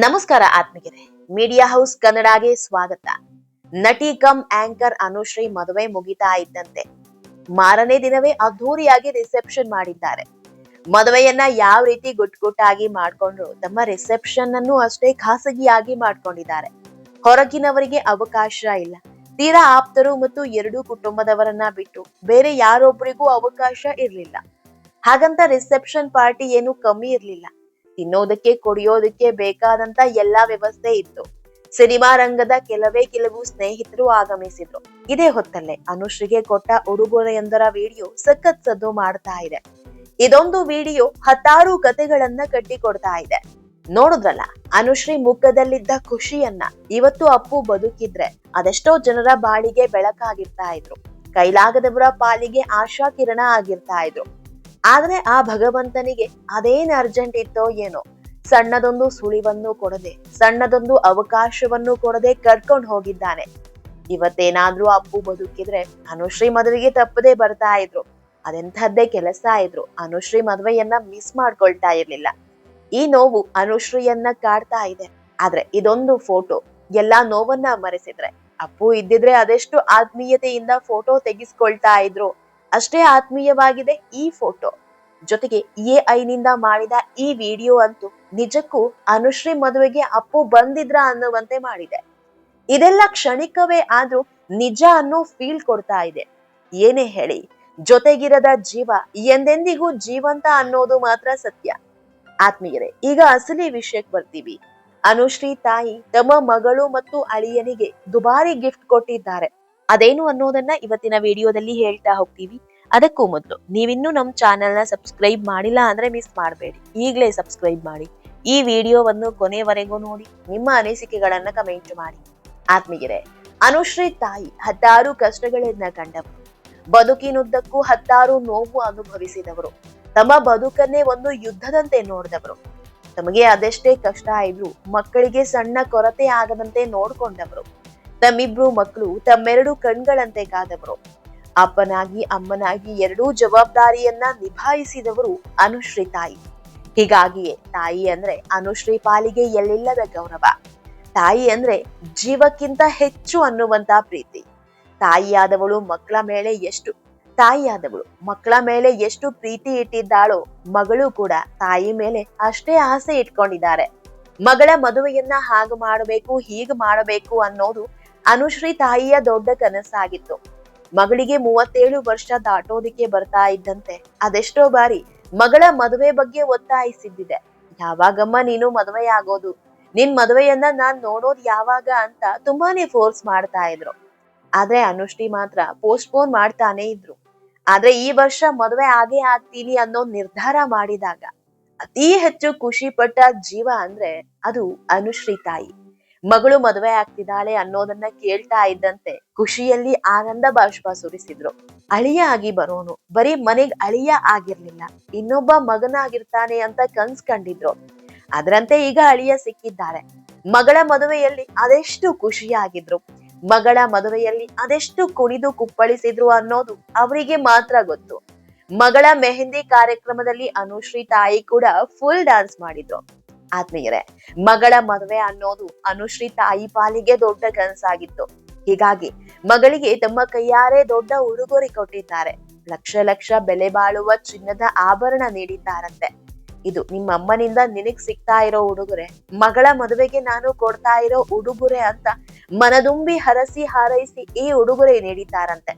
ನಮಸ್ಕಾರ ಆತ್ಮಿಕರೆ media house ಕನ್ನಡಗೆ ಸ್ವಾಗತ. ನಟಿ ಕಮ್ ಆಂಕರ್ ಅನುಶ್ರೀ ಮದುವೆ ಮುಗಿತಾ ಇದ್ದಂತೆ. ಮಾರನೇ ದಿನವೇ ಅದ್ಧೂರಿಯಾಗಿ ರಿಸೆಪ್ಷನ್ ಮಾಡಿದ್ದಾರೆ. ಮದುವೆಯನ್ನ ಯಾವ ರೀತಿ ಗುಟ್ ಗುಟ್ಟಾಗಿ ಮಾಡ್ಕೊಂಡ್ರು ತಮ್ಮ ರಿಸೆಪ್ಷನ್ ಅನ್ನು ಅಷ್ಟೇ ಖಾಸಗಿಯಾಗಿ ಮಾಡ್ಕೊಂಡಿದ್ದಾರೆ. ಹೊರಗಿನವರಿಗೆ ಅವಕಾಶ ಇಲ್ಲ. ತೀರಾ ಆಪ್ತರು ಮತ್ತು ಎರಡೂ ಕುಟುಂಬದವರನ್ನ ಬಿಟ್ಟು ಬೇರೆ ಯಾರೊಬ್ಬರಿಗೂ ಅವಕಾಶ ಇರ್ಲಿಲ್ಲ. ಹಾಗಂತ ರಿಸೆಪ್ಷನ್ ಪಾರ್ಟಿ ಏನು ಕಮ್ಮಿ ಇರ್ಲಿಲ್ಲ. ತಿನ್ನೋದಕ್ಕೆ ಕುಡಿಯೋದಕ್ಕೆ ಬೇಕಾದಂತ ಎಲ್ಲಾ ವ್ಯವಸ್ಥೆ ಇತ್ತು. ಸಿನಿಮಾ ರಂಗದ ಕೆಲವೇ ಕೆಲವು ಸ್ನೇಹಿತರು ಆಗಮಿಸಿದ್ರು. ಇದೇ ಹೊತ್ತಲ್ಲೇ ಅನುಶ್ರೀಗೆ ಕೊಟ್ಟ ಉಡುಗೊರೆಯೊಂದರ ವಿಡಿಯೋ ಸಖತ್ ಸದ್ದು ಮಾಡ್ತಾ ಇದೆ. ಇದೊಂದು ವಿಡಿಯೋ ಹತ್ತಾರು ಕತೆಗಳನ್ನ ಕಟ್ಟಿಕೊಡ್ತಾ ಇದೆ. ನೋಡಿದ್ರಲ್ಲ, ಅನುಶ್ರೀ ಮುಖದಲ್ಲಿದ್ದ ಖುಷಿಯನ್ನ ಇವತ್ತು ಅಪ್ಪು ಬದುಕಿದ್ರೆ ಅದೆಷ್ಟೋ ಜನರ ಬಾಳಿಗೆ ಬೆಳಕಾಗಿರ್ತಾ ಇದ್ರು. ಕೈಲಾಗದವರ ಪಾಲಿಗೆ ಆಶಾ ಕಿರಣ ಆಗಿರ್ತಾ ಇದ್ರು. ಆದ್ರೆ ಆ ಭಗವಂತನಿಗೆ ಅದೇನ್ ಅರ್ಜೆಂಟ್ ಇತ್ತೋ ಏನೋ. ಸಣ್ಣದೊಂದು ಸುಳಿವನ್ನು ಕೊಡದೆ, ಸಣ್ಣದೊಂದು ಅವಕಾಶವನ್ನು ಕೊಡದೆ ಕರ್ಕೊಂಡು ಹೋಗಿದ್ದಾನೆ. ಇವತ್ತೇನಾದ್ರೂ ಅಪ್ಪು ಬದುಕಿದ್ರೆ ಅನುಶ್ರೀ ಮದುವೆಗೆ ತಪ್ಪದೆ ಬರ್ತಾ ಇದ್ರು. ಅದೆಂಥದ್ದೇ ಕೆಲಸ ಇದ್ರು. ಅನುಶ್ರೀ ಮದುವೆಯನ್ನ ಮಿಸ್ ಮಾಡ್ಕೊಳ್ತಾ ಇರ್ಲಿಲ್ಲ. ಈ ನೋವು ಅನುಶ್ರೀಯನ್ನ ಕಾಡ್ತಾ ಇದೆ. ಆದ್ರೆ ಇದೊಂದು ಫೋಟೋ ಎಲ್ಲಾ ನೋವನ್ನ ಮರೆಸಿದ್ರೆ. ಅಪ್ಪು ಇದ್ದಿದ್ರೆ ಅದೆಷ್ಟು ಆತ್ಮೀಯತೆಯಿಂದ ಫೋಟೋ ತೆಗೆಸ್ಕೊಳ್ತಾ ಇದ್ರು. ಅಷ್ಟೇ ಆತ್ಮೀಯವಾಗಿದೆ ಈ ಫೋಟೋ. ಜೊತೆಗೆ ಎ ಐನಿಂದ ಮಾಡಿದ ಈ ವಿಡಿಯೋ ಅಂತೂ ನಿಜಕ್ಕೂ ಅನುಶ್ರೀ ಮದುವೆಗೆ ಅಪ್ಪು ಬಂದಿದ್ರ ಅನ್ನುವಂತೆ ಮಾಡಿದೆ. ಇದೆಲ್ಲ ಕ್ಷಣಿಕವೇ ಆದ್ರೂ ನಿಜ ಅನ್ನೋ ಫೀಲ್ ಕೊಡ್ತಾ ಇದೆ. ಏನೇ ಹೇಳಿ, ಜೊತೆಗಿರದ ಜೀವ ಎಂದೆಂದಿಗೂ ಜೀವಂತ ಅನ್ನೋದು ಮಾತ್ರ ಸತ್ಯ. ಆತ್ಮೀಯರೇ, ಈಗ ಅಸಲಿ ವಿಷಯಕ್ಕೆ ಬರ್ತೀವಿ. ಅನುಶ್ರೀ ತಾಯಿ ತಮ್ಮ ಮಗಳು ಮತ್ತು ಅಳಿಯನಿಗೆ ದುಬಾರಿ ಗಿಫ್ಟ್ ಕೊಟ್ಟಿದ್ದಾರೆ. ಅದೇನು ಅನ್ನೋದನ್ನ ಇವತ್ತಿನ ವಿಡಿಯೋದಲ್ಲಿ ಹೇಳ್ತಾ ಹೋಗ್ತೀವಿ. ಅದಕ್ಕೂ ಮೊದಲು ನೀವಿನ್ನೂ ನಮ್ಮ ಚಾನೆಲ್ನ ಸಬ್ಸ್ಕ್ರೈಬ್ ಮಾಡಿಲ್ಲ ಅಂದ್ರೆ ಮಿಸ್ ಮಾಡಬೇಡಿ. ಈಗಲೇ ಸಬ್ಸ್ಕ್ರೈಬ್ ಮಾಡಿ. ಈ ವಿಡಿಯೋವನ್ನು ಕೊನೆವರೆಗೂ ನೋಡಿ, ನಿಮ್ಮ ಅನಿಸಿಕೆಗಳನ್ನ ಕಮೆಂಟ್ ಮಾಡಿ. ಆತ್ಮೀಯರೇ, ಅನುಶ್ರೀ ತಾಯಿ ಹತ್ತಾರು ಕಷ್ಟಗಳನ್ನ ಕಂಡವರು. ಬದುಕಿನುದ್ದಕ್ಕೂ ಹತ್ತಾರು ನೋವು ಅನುಭವಿಸಿದವರು. ತಮ್ಮ ಬದುಕನ್ನೇ ಒಂದು ಯುದ್ಧದಂತೆ ನೋಡಿದವರು. ತಮಗೆ ಅದೆಷ್ಟೇ ಕಷ್ಟ ಇದ್ರು ಮಕ್ಕಳಿಗೆ ಸಣ್ಣ ಕೊರತೆ ಆಗದಂತೆ ನೋಡ್ಕೊಂಡವರು. ತಮ್ಮಿಬ್ರು ಮಕ್ಕಳು ತಮ್ಮೆರಡು ಕಣ್ಗಳಂತೆ ಕಾದವರು. ಅಪ್ಪನಾಗಿ ಅಮ್ಮನಾಗಿ ಎರಡೂ ಜವಾಬ್ದಾರಿಯನ್ನ ನಿಭಾಯಿಸಿದವರು ಅನುಶ್ರೀ ತಾಯಿ. ಹೀಗಾಗಿಯೇ ತಾಯಿ ಅಂದ್ರೆ ಅನುಶ್ರೀ ಪಾಲಿಗೆ ಎಲ್ಲಿಲ್ಲದ ಗೌರವ. ತಾಯಿ ಅಂದ್ರೆ ಜೀವಕ್ಕಿಂತ ಹೆಚ್ಚು ಅನ್ನುವಂತ ಪ್ರೀತಿ. ತಾಯಿಯಾದವಳು ಮಕ್ಕಳ ಮೇಲೆ ಎಷ್ಟು ತಾಯಿಯಾದವಳು ಮಕ್ಕಳ ಮೇಲೆ ಎಷ್ಟು ಪ್ರೀತಿ ಇಟ್ಟಿದ್ದಾಳೋ ಮಗಳು ಕೂಡ ತಾಯಿ ಮೇಲೆ ಅಷ್ಟೇ ಆಸೆ ಇಟ್ಕೊಂಡಿದ್ದಾರೆ. ಮಗಳ ಮದುವೆಯನ್ನ ಹಾಗೆ ಮಾಡಬೇಕು ಹೀಗೆ ಮಾಡಬೇಕು ಅನ್ನೋದು ಅನುಶ್ರೀ ತಾಯಿಯ ದೊಡ್ಡ ಕನಸಾಗಿತ್ತು. ಮಗಳಿಗೆ ಮೂವತ್ತೇಳು ವರ್ಷ ದಾಟೋದಿಕ್ಕೆ ಬರ್ತಾ ಇದ್ದಂತೆ. ಅದೆಷ್ಟೋ ಬಾರಿ ಮಗಳ ಮದುವೆ ಬಗ್ಗೆ ಒತ್ತಾಯಿಸಿದ್ದಿದೆ. ಯಾವಾಗಮ್ಮ ನೀನು ಮದುವೆ ಆಗೋದು ನಿನ್ ಮದುವೆಯನ್ನ ನಾನ್ ನೋಡೋದ್ ಯಾವಾಗ ಅಂತ ತುಂಬಾನೇ ಫೋರ್ಸ್ ಮಾಡ್ತಾ ಇದ್ರು. ಆದ್ರೆ ಅನುಶ್ರೀ ಮಾತ್ರ ಪೋಸ್ಟ್ಪೋನ್ ಮಾಡ್ತಾನೆ ಇದ್ರು. ಆದ್ರೆ ಈ ವರ್ಷ ಮದುವೆ ಆಗೇ ಆಗ್ತೀನಿ ಅನ್ನೋ ನಿರ್ಧಾರ ಮಾಡಿದಾಗ ಅತಿ ಹೆಚ್ಚು ಖುಷಿ ಪಟ್ಟ ಜೀವ ಅಂದ್ರೆ ಅದು ಅನುಶ್ರೀ ತಾಯಿ. ಮಗಳು ಮದುವೆ ಆಗ್ತಿದ್ದಾಳೆ ಅನ್ನೋದನ್ನ ಕೇಳ್ತಾ ಇದ್ದಂತೆ ಖುಷಿಯಲ್ಲಿ ಆನಂದ ಬಾಷ್ಪ ಸುರಿಸಿದ್ರು. ಅಳಿಯ ಆಗಿ ಬರೋನು. ಬರೀ ಮನೆಗ್ ಅಳಿಯ ಆಗಿರ್ಲಿಲ್ಲ. ಇನ್ನೊಬ್ಬ ಮಗನಾಗಿರ್ತಾನೆ ಅಂತ ಕನ್ಸ್ ಕಂಡಿದ್ರು. ಅದರಂತೆ ಈಗ ಅಳಿಯ ಸಿಕ್ಕಿದ್ದಾರೆ ಮಗಳ ಮದುವೆಯಲ್ಲಿ ಅದೆಷ್ಟು ಖುಷಿಯಾಗಿದ್ರು. ಮಗಳ ಮದುವೆಯಲ್ಲಿ ಅದೆಷ್ಟು ಕುಣಿದು ಕುಪ್ಪಳಿಸಿದ್ರು ಅನ್ನೋದು ಅವರಿಗೆ ಮಾತ್ರ ಗೊತ್ತು. ಮಗಳ ಮೆಹಂದಿ ಕಾರ್ಯಕ್ರಮದಲ್ಲಿ ಅನುಶ್ರೀ ತಾಯಿ ಕೂಡ ಫುಲ್ ಡ್ಯಾನ್ಸ್ ಮಾಡಿದ್ರು. ಆತ್ಮೀಯರೇ, ಮಗಳ ಮದುವೆ ಅನ್ನೋದು ಅನುಶ್ರೀ ತಾಯಿ ಪಾಲಿಗೆ ದೊಡ್ಡ ಕನಸಾಗಿತ್ತು. ಹೀಗಾಗಿ ಮಗಳಿಗೆ ತಮ್ಮ ಕೈಯಾರೆ ದೊಡ್ಡ ಉಡುಗೊರೆ ಕೊಟ್ಟಿದ್ದಾರೆ. ಲಕ್ಷ ಲಕ್ಷ ಬೆಲೆ ಬಾಳುವ ಚಿನ್ನದ ಆಭರಣ ನೀಡಿದ್ದಾರಂತೆ. ಇದು ನಿಮ್ಮ ಅಮ್ಮನಿಂದ ನಿನಗ್ ಸಿಗ್ತಾ ಇರೋ ಉಡುಗೊರೆ, ಮಗಳ ಮದುವೆಗೆ ನಾನು ಕೊಡ್ತಾ ಇರೋ ಉಡುಗೊರೆ ಅಂತ ಮನದುಂಬಿ ಹರಸಿ ಹಾರೈಸಿ ಈ ಉಡುಗೊರೆ ನೀಡಿದ್ದಾರಂತೆ.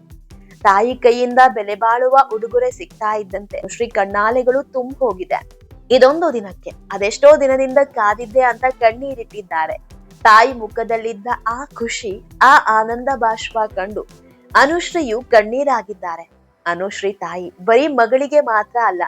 ತಾಯಿ ಕೈಯಿಂದ ಬೆಲೆ ಬಾಳುವ ಉಡುಗೊರೆ ಸಿಗ್ತಾ ಇದ್ದಂತೆ ಶ್ರೀ ಕಣ್ಣಾಲೆಗಳು ತುಂಬ ಹೋಗಿದೆ ಇದೊಂದು ದಿನಕ್ಕೆ, ಅದೆಷ್ಟೋ ದಿನದಿಂದ ಕಾದಿದ್ದೆ ಅಂತ ಕಣ್ಣೀರಿಟ್ಟಿದ್ದಾರೆ. ತಾಯಿ ಮುಖದಲ್ಲಿದ್ದ ಆ ಖುಷಿ, ಆ ಆನಂದ ಬಾಷ್ಪ ಕಂಡು ಅನುಶ್ರೀಯು ಕಣ್ಣೀರಾಗಿದ್ದಾರೆ. ಅನುಶ್ರೀ ತಾಯಿ ಬರೀ ಮಗಳಿಗೆ ಮಾತ್ರ ಅಲ್ಲ,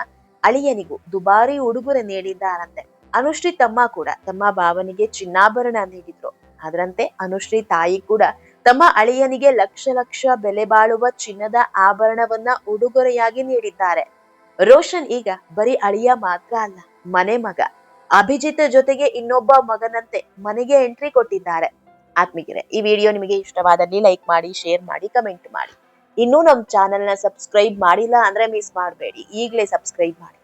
ಅಳಿಯನಿಗೂ ದುಬಾರಿ ಉಡುಗೊರೆ ನೀಡಿದ್ದಾರಂತೆ. ಅನುಶ್ರೀ ತಮ್ಮ ಕೂಡ ತಮ್ಮ ಭಾವನಿಗೆ ಚಿನ್ನಾಭರಣ ನೀಡಿದ್ರು. ಅದರಂತೆ ಅನುಶ್ರೀ ತಾಯಿ ಕೂಡ ತಮ್ಮ ಅಳಿಯನಿಗೆ ಲಕ್ಷ ಲಕ್ಷ ಬೆಲೆ ಬಾಳುವ ಚಿನ್ನದ ಆಭರಣವನ್ನ ಉಡುಗೊರೆಯಾಗಿ ನೀಡಿದ್ದಾರೆ. ರೋಷನ್ ಈಗ ಬರೀ ಅಳಿಯ ಮಾತ್ರ ಅಲ್ಲ, ಮನೆ ಮಗ. ಅಭಿಜಿತ್ ಜೊತೆಗೆ ಇನ್ನೊಬ್ಬ ಮಗನಂತೆ ಮನೆಗೆ ಎಂಟ್ರಿ ಕೊಟ್ಟಿದ್ದಾರೆ. ಆತ್ಮೀಗೆರೆ ಈ ವಿಡಿಯೋ ನಿಮಗೆ ಇಷ್ಟವಾದಲ್ಲಿ ಲೈಕ್ ಮಾಡಿ ಶೇರ್ ಮಾಡಿ ಕಮೆಂಟ್ ಮಾಡಿ. ಇನ್ನೂ ನಮ್ಮ ಚಾನೆಲ್ನ ಸಬ್ಸ್ಕ್ರೈಬ್ ಮಾಡಿಲ್ಲ ಅಂದ್ರೆ ಮಿಸ್ ಮಾಡಬೇಡಿ. ಈಗಲೇ ಸಬ್ಸ್ಕ್ರೈಬ್ ಮಾಡಿ.